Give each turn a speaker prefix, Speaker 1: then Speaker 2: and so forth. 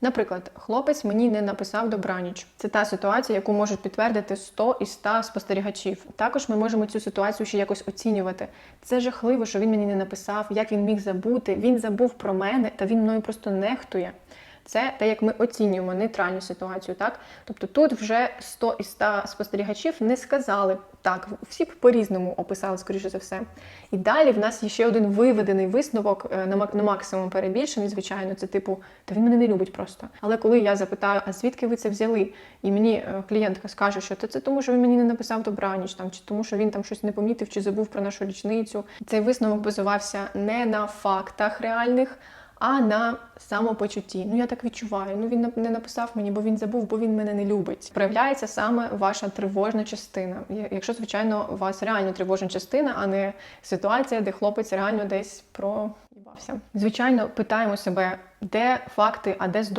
Speaker 1: Наприклад, хлопець мені не написав добраніч. Це та ситуація, яку можуть підтвердити 100 із 100 спостерігачів. Також ми можемо цю ситуацію ще якось оцінювати. Це жахливо, що він мені не написав, як він міг забути. Він забув про мене, та він мною просто нехтує. Це те, як ми оцінюємо нейтральну ситуацію, так? Тобто тут вже 100 із 100 спостерігачів не сказали так, всі б по-різному описали, скоріше за все. І далі в нас є ще один виведений висновок е, на, мак- на максимум перебільшений, звичайно, це типу, та він мене не любить просто. Але коли я запитаю, а звідки ви це взяли? І мені е, клієнтка скаже, що «Та це тому, що він мені не написав добраніч, там, чи тому, що він там щось не помітив, чи забув про нашу річницю. Цей висновок базувався не на фактах реальних, а на самопочутті. Ну я так відчуваю. Ну він не написав мені, бо він забув, бо він мене не любить. Проявляється саме ваша тривожна частина. Якщо, звичайно, у вас реально тривожна частина, а не ситуація, де хлопець реально десь проїбався. Звичайно, питаємо себе, де факти, а де здогадки.